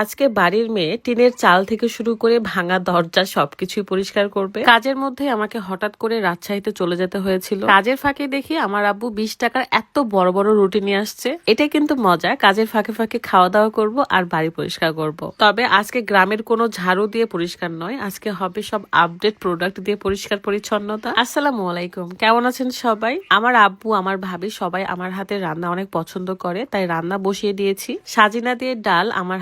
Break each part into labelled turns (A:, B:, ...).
A: আজকে বাড়ির মেয়ে টিনের চাল থেকে শুরু করে ভাঙা দরজা সবকিছুই পরিষ্কার করবে। কাজের মধ্যে আমাকে হঠাৎ করে রাজশাহীতে চলে যেতে হয়েছিল। কাজের ফাঁকে দেখি আমার আব্বু বিশ টাকার এত বড় বড় রুটি নিয়ে আসছে। এটা কিন্তু মজা, কাজের ফাঁকে ফাঁকে খাওয়া দাওয়া করব আর বাড়ি পরিষ্কার করব। তবে আজকে গ্রামের কোনো ঝাড়ু দিয়ে পরিষ্কার নয়, আজকে হবে সব আপডেট প্রোডাক্ট দিয়ে পরিষ্কার পরিচ্ছন্নতা। আসসালামু আলাইকুম, কেমন আছেন সবাই? আমার আব্বু, আমার ভাবি সবাই আমার হাতের রান্না অনেক পছন্দ করে, তাই রান্না বসিয়ে দিয়েছি। সাজিনা দিয়ে ডাল, আমার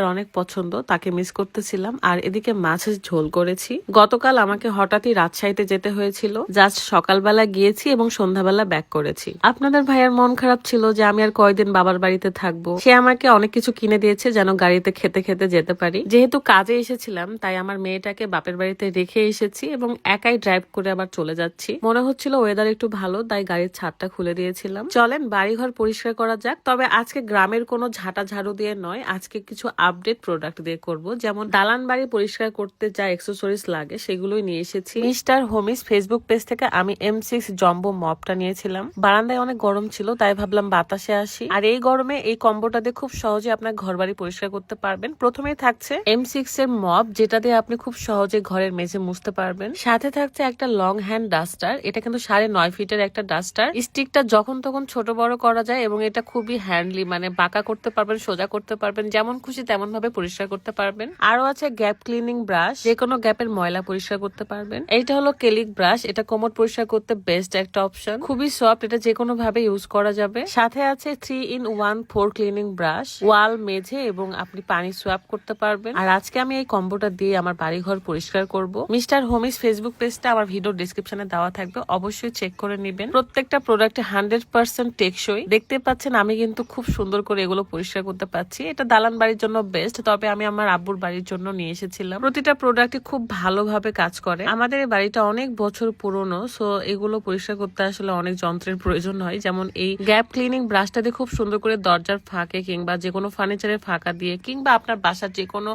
A: হাজবেন্ডের অনেক পছন্দ, তাকে মিস করতেছিলাম। আর এদিকে মাছের ঝোল করেছি। গতকাল আমাকে হঠাৎই রাজশাহীতে যেতে হয়েছিল। জাস্ট সকালবেলা গিয়েছি এবং সন্ধ্যাবেলা ব্যাক করেছি। আপনাদের ভাইয়ের মন খারাপ ছিল যে আমি আর কয়দিন বাবার বাড়িতে থাকব। সে আমাকে অনেক কিছু কিনে দিয়েছে যেন গাড়িতে খেতে খেতে যেতে পারি। যেহেতু কাজে এসেছিলাম, তাই আমার মেয়েটাকে বাপের বাড়িতে রেখে এসেছি এবং একাই ড্রাইভ করে আবার চলে যাচ্ছি। মনে হচ্ছিল ওয়েদার একটু ভালো, তাই গাড়ির ছাদটা খুলে দিয়েছিলাম। চলেন, বাড়িঘর পরিষ্কার করা যাক। তবে আজকে গ্রামের কোনো ঝাঁটা ঝাড়ু দিয়ে নয়, আজকে কিছু আপডেট প্রোডাক্ট দিয়ে করব। যেমন দালান বাড়ি পরিষ্কার করতে যা এক্সেসরিজ লাগে, সেগুলোই নিয়ে এসেছি। মিস্টার হোমিস ফেসবুক পেজ থেকে আমি এম সিক্স জম্বো মপটা নিয়েছিলাম। বারান্দায় অনেক গরম ছিল, তাই ভাবলাম বাতাসে আসি। আর এই গরমে এই কম্বোটা দিয়ে খুব সহজে আপনার ঘর বাড়ি পরিষ্কার করতে পারবেন। প্রথমেই থাকছে এম সিক্স এর মপ যেটা দিয়ে আপনি খুব সহজে ঘরের মেঝে মুছতে পারবেন। সাথে থাকছে একটা লং হ্যান্ড ডাস্টার এটা কিন্তু সাড়ে নয় ফিটের একটা ডাস্টার স্টিকটা যখন তখন ছোট বড় করা যায় এবং এটা খুবই হ্যান্ডলি মানে বাঁকা করতে পারবেন, সোজা করতে পারবেন। যেমন খুশি তেমন ভাবে পরিষ্কার করতে পারবেন। আরও আছে গ্যাপ ক্লিনিং ব্রাশ। যে কোনো গ্যাপের ময়লা পরিষ্কার করতে পারবেন। এইটা হলো কেলিক ব্রাশ। এটা কোমর পরিষ্কার করতে বেস্ট একটা অপশন। খুবই সফট। এটা যে কোনো ভাবে ইউজ করা যাবে। সাথে আছে three in one four cleaning brush. Wall, মেঝে এবং আপনি পানি সোয়াপ করতে পারবেন। আর আজকে আমি এই কম্বোটা দিয়ে আমার বাড়িঘর পরিষ্কার করব। মিস্টার হোমিস ফেসবুক পেজটা আমার ভিডিও ডিসক্রিপশনে দেওয়া থাকবে। অবশ্যই চেক করে নেবেন। প্রত্যেকটা প্রোডাক্টে হান্ড্রেড পার্সেন্ট টেকসই। দেখতে পাচ্ছেন আমি কিন্তু খুব সুন্দর করে এগুলো পরিষ্কার করতে পারছি। এটা দালান বাড়ির জন্য বেস্ট তবে আমি আমার আব্বুর বাড়ির জন্য নিয়ে এসেছিলাম। প্রতিটা প্রোডাক্টে খুব ভালোভাবে কাজ করে। আমাদের বাড়িটা অনেক বছর পুরনো সো এগুলো পরিষ্কার করতে আসলে অনেক যন্ত্রের প্রয়োজন হয়। যেমন এই গ্যাপ ক্লিনিং ব্রাশটা দিয়ে খুব সুন্দর করে দরজার ফাঁকে কিংবা যে কোনো ফার্নিচারের ফাঁকা দিয়ে কিংবা আপনার বাসার যে কোনো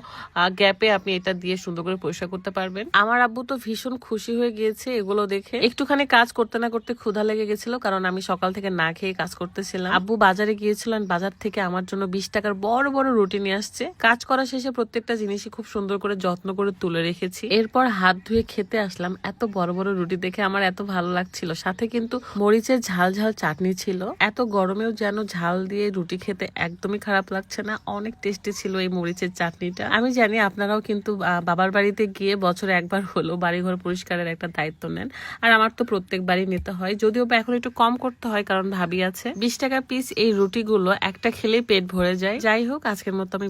A: গ্যাপে আপনি এটা দিয়ে সুন্দর করে পরিষ্কার করতে পারবেন। আমার আব্বু তো ভীষণ খুশি হয়ে গিয়েছে এগুলো দেখে। একটুখানি কাজ করতে না করতে ক্ষুধা লেগে গেছিল, কারণ আমি সকাল থেকে না খেয়ে কাজ করতেছিলাম। আব্বু বাজারে গিয়েছিলেন, বাজার থেকে আমার জন্য বিশ টাকার বড় বড় রুটি নিয়ে আসছে। কাজ করা শেষে প্রত্যেকটা জিনিসই খুব সুন্দর করে যত্ন করে তুলে রেখেছি। এরপর হাত ধুয়ে খেতে আসলাম। এত বড় বড় রুটি দেখে আমার এত ভালো লাগছিল। সাথে কিন্তু মরিচের ঝাল ঝাল চাটনি ছিল। এত গরমেও যেন ঝাল দিয়ে রুটি খেতে একদমই খারাপ লাগছে না। অনেক টেস্টি ছিল এই মরিচের চাটনিটা। আমি জানি আপনারাও কিন্তু বাবার বাড়িতে গিয়ে বছরে একবার হলো বাড়িঘর পরিষ্কারের একটা দায়িত্ব নেন। আর আমার তো প্রত্যেকবারই নিতে হয়। যদিও বা এখন একটু কম করতে হয় কারণ ভাবি আছে। বিশ টাকা পিস এই রুটিগুলো একটা খেলেই পেট ভরে যায়। যাই হোক, আজকের মতো আমি